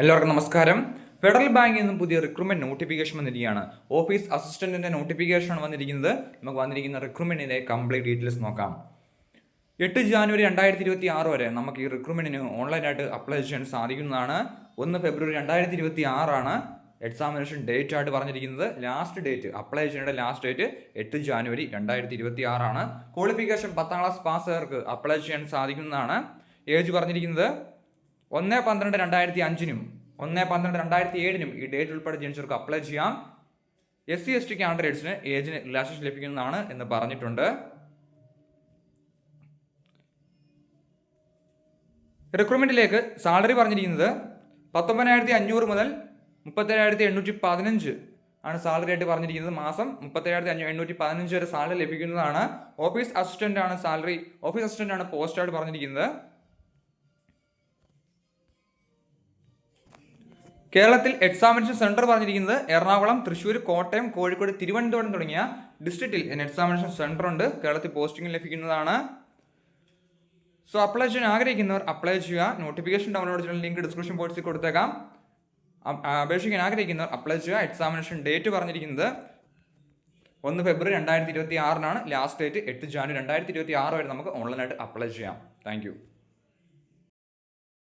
എല്ലാവർക്കും നമസ്കാരം. ഫെഡറൽ ബാങ്കിൽ നിന്നും പുതിയ റിക്രൂട്ട്മെന്റ് നോട്ടിഫിക്കേഷൻ വന്നിരിക്കുകയാണ്. ഓഫീസ് അസിസ്റ്റന്റിന്റെ നോട്ടിഫിക്കേഷൻ ആണ് വന്നിരിക്കുന്നത്. നമുക്ക് വന്നിരിക്കുന്ന റിക്രൂട്ട്മെന്റിന്റെ കംപ്ലീറ്റ് ഡീറ്റെയിൽസ് നോക്കാം. എട്ട് ജാനുവരി രണ്ടായിരത്തി ഇരുപത്തി ആറ് വരെ നമുക്ക് ഈ റിക്രൂട്ട്മെന്റിന് ഓൺലൈനായിട്ട് അപ്ലൈ ചെയ്യാൻ സാധിക്കുന്നതാണ്. ഒന്ന് ഫെബ്രുവരി രണ്ടായിരത്തി ഇരുപത്തി ആറാണ് എക്സാമിനേഷൻ ഡേറ്റ് ആയിട്ട് പറഞ്ഞിരിക്കുന്നത്. ലാസ്റ്റ് ഡേറ്റ് അപ്ലൈ ചെയ്യേണ്ട ലാസ്റ്റ് ഡേറ്റ് എട്ട് ജാനുവരി രണ്ടായിരത്തി ഇരുപത്തി ആറാണ് ക്വാളിഫിക്കേഷൻ പത്താം ക്ലാസ് പാസ്സുകാർക്ക് അപ്ലൈ ചെയ്യാൻ സാധിക്കുന്നതാണ്. ഏജ് പറഞ്ഞിരിക്കുന്നത് ഒന്ന് പന്ത്രണ്ട് രണ്ടായിരത്തി അഞ്ചിനും ഒന്ന് പന്ത്രണ്ട് രണ്ടായിരത്തി ഏഴിനും ഈ ഡേറ്റ് ഉൾപ്പെടെ ജനിച്ചവർക്ക് അപ്ലൈ ചെയ്യാം. എസ് സി എസ് ടി കാൻഡിഡേറ്റ്സിന് ഏജിന് റിലാക്സേഷൻ ലഭിക്കുന്നതാണ് എന്ന് പറഞ്ഞിട്ടുണ്ട്. റിക്രൂട്ട്മെന്റിലേക്ക് സാലറി പറഞ്ഞിരിക്കുന്നത് പത്തൊമ്പതിനായിരത്തി അഞ്ഞൂറ് മുതൽ മുപ്പത്തേഴായിരത്തി എണ്ണൂറ്റി പതിനഞ്ച് ആണ് സാലറി ആയിട്ട് പറഞ്ഞിരിക്കുന്നത്. മാസം മുപ്പത്തേഴായിരത്തി അഞ്ഞൂ എണ്ണൂറ്റി പതിനഞ്ച് വരെ സാലറി ലഭിക്കുന്നതാണ്. ഓഫീസ് അസിസ്റ്റന്റ് ആണ് സാലറി ഓഫീസ് അസിസ്റ്റന്റ് ആണ് പോസ്റ്റ് ആയിട്ട് പറഞ്ഞിരിക്കുന്നത്. കേരളത്തിൽ എക്സാമിനേഷൻ സെന്റർ പറഞ്ഞിരിക്കുന്നത് എറണാകുളം തൃശ്ശൂർ കോട്ടയം കോഴിക്കോട് തിരുവനന്തപുരം തുടങ്ങിയ ഡിസ്ട്രിക്റ്റിൽ എക്സാമിനേഷൻ സെന്റർ ഉണ്ട്. കേരളത്തിൽ പോസ്റ്റിംഗ് ലഭിക്കുന്നതാണ്. സോ അപ്ലൈ ചെയ്യാൻ ആഗ്രഹിക്കുന്നവർ അപ്ലൈ ചെയ്യുക. നോട്ടിഫിക്കേഷൻ ഡൗൺലോഡ് ചെയ്യുന്ന ലിങ്ക് ഡിസ്ക്രിപ്ഷൻ ബോക്സിൽ കൊടുത്തേക്കാം. അപേക്ഷിക്കാൻ ആഗ്രഹിക്കുന്നവർ അപ്ലൈ ചെയ്യുക. എക്സാമിനേഷൻ ഡേറ്റ് പറഞ്ഞിരിക്കുന്നത് ഒന്ന് ഫെബ്രുവരി രണ്ടായിരത്തി ഇരുപത്തി ആറിനാണ് ലാസ്റ്റ് ഡേറ്റ് എട്ട് ജാനുവരി രണ്ടായിരത്തി ഇരുപത്തി ആറ് വരെ നമുക്ക് ഓൺലൈനായിട്ട് അപ്ലൈ ചെയ്യാം. താങ്ക്